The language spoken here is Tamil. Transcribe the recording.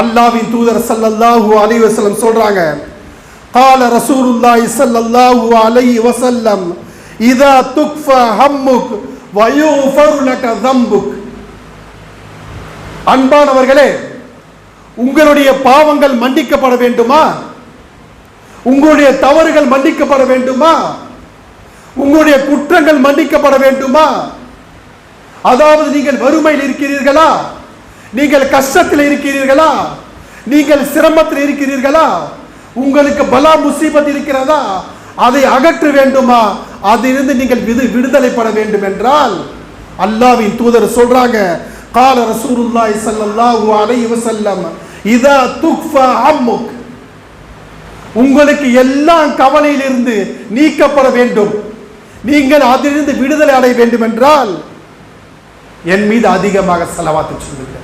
அல்லாவின் தூதர் சல்லல்லாஹு அலி வசலம் சொல்றாங்க. கால ரசூலுல்லாஹி சல்லல்லாஹு அலை வசல்லம் இதா துக்ஃப ஹம்முக் வயூஃபரு லக தம்புக். அன்பானவர்களே உங்களுடைய பாவங்கள் மன்னிக்கப்பட வேண்டுமா? உங்களுடைய தவறுகள் மன்னிக்கப்பட வேண்டுமா? உங்களுடைய குற்றங்கள் மன்னிக்கப்பட வேண்டுமா? அதாவது நீங்கள் வறுமையில் இருக்கிறீர்களா? நீங்கள் கஷ்டத்தில் இருக்கிறீர்களா? நீங்கள் சிரமத்தில் இருக்கிறீர்களா? உங்களுக்கு பலா முசீபத் இருக்கிறதா? அதை அகற்ற வேண்டுமா? அதிலிருந்து நீங்கள் விடு விடுதலைப்பட வேண்டும் என்றால் அல்லாவின் தூதர் சொல்றாங்க கால ரசூலுல்லாஹி ஸல்லல்லாஹு அலைஹி வஸல்லம் இதா துக்ஃபா அம்முக். உங்களுக்கு எல்லாம் கவலையிலிருந்து நீக்கப்பட வேண்டும். நீங்கள் அதிலிருந்து விடுதலை அடைய வேண்டும் என்றால் என் மீது அதிகமாக செலவாத்து சொல்லுங்கள்.